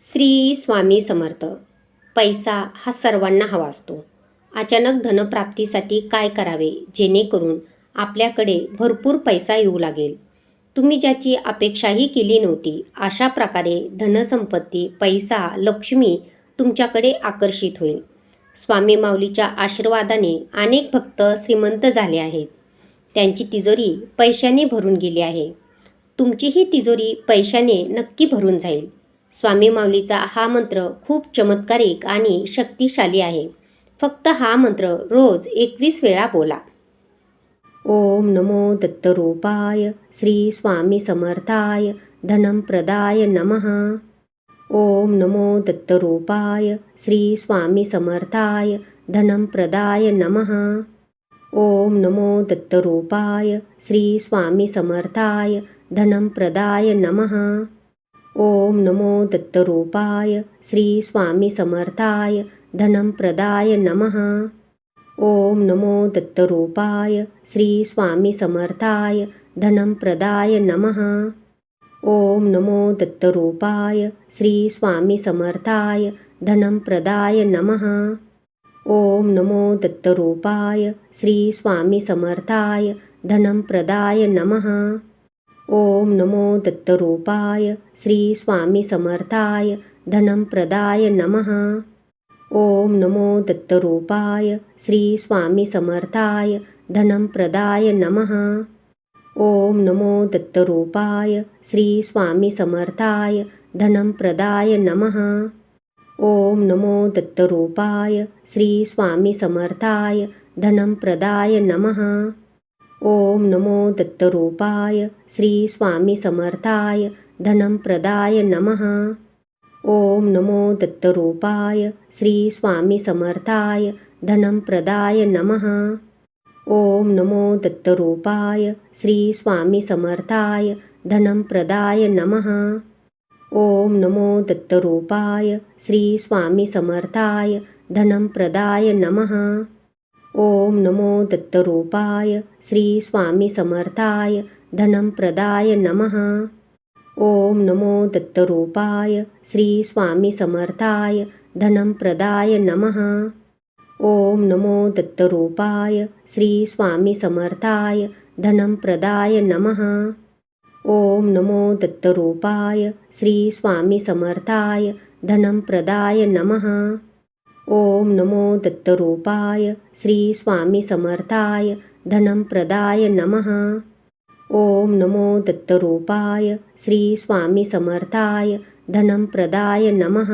श्री स्वामी समर्थ. पैसा हा सर्वांना हवा असतो. अचानक धनप्राप्तीसाठी काय करावे जेणेकरून आपल्याकडे भरपूर पैसा येऊ लागेल. तुम्ही ज्याची अपेक्षाही केली नव्हती अशा प्रकारे धनसंपत्ती पैसा लक्ष्मी तुमच्याकडे आकर्षित होईल. स्वामी माऊलीच्या आशीर्वादाने अनेक भक्त श्रीमंत झाले आहेत. त्यांची तिजोरी पैशाने भरून गेली आहे. तुमचीही तिजोरी पैशाने नक्की भरून जाईल. स्वामी माऊलीचा हा मंत्र खूप चमत्कारिक आणि शक्तिशाली आहे. फक्त हा मंत्र रोज एकवीस वेळा बोला. ओम नमो दत्तरूपाय श्री स्वामी समर्थाय धनं प्रदाय नमः. ओम नमो दत्तरूपाय श्री स्वामी समर्थाय धनं प्रदाय नमः. ओम नमो दत्तरूपाय श्री स्वामी समर्थाय धनं प्रदाय नमः. ओम नमो दत्तरूपाय श्री स्वामी समर्थाय धनं प्रदाय नमः। ओम नमो दत्तरूपाय श्री स्वामी समर्थाय धनं प्रदाय नमः। ओम नमो दत्तरूपाय श्री स्वामी समर्थाय धनं प्रदाय नमः। ओम नमो दत्तरूपाय श्री स्वामी समर्थाय धनं प्रदाय नमः। ओम नमो दत्तरूपाय श्री स्वामी समर्थाय धनं प्रदाय नमः। ओम नमो दत्तरूपाय श्री स्वामी समर्थाय धनं प्रदाय नमः। ओम नमो दत्तरूपाय श्री स्वामी समर्थाय धनं प्रदाय नमः। ओम नमो दत्तरूपाय श्री स्वामी समर्थाय धनं प्रदाय नमः। ओम नमो दत्तरूपाय श्री स्वामी समर्थाय धनं प्रदाय नमः। ओम नमो दत्तरूपाय श्री स्वामी समर्थाय धनं प्रदाय नमः। ओम नमो दत्तरूपाय श्री स्वामी समर्थाय धनं प्रदाय नमः। ओम नमो दत्तरूपाय श्री स्वामी समर्थाय धनं प्रदाय नमः। ओम नमो दत्तरूपाय श्री स्वामी समर्थाय धनं प्रदाय नमः। ओम नमो दत्तरूपाय श्री स्वामी समर्थाय धनं प्रदाय नमः। ओम नमो दत्तरूपाय श्री स्वामी समर्थाय धनं प्रदाय नमः। ओम नमो दत्तरूपाय श्री स्वामी समर्थाय धनं प्रदाय नमः। ओम नमो दत्तरूपाय श्री स्वामी समर्थाय धनं प्रदाय नमः। ओम नमो दत्तरूपाय श्री स्वामी समर्थाय धनं प्रदाय नमः।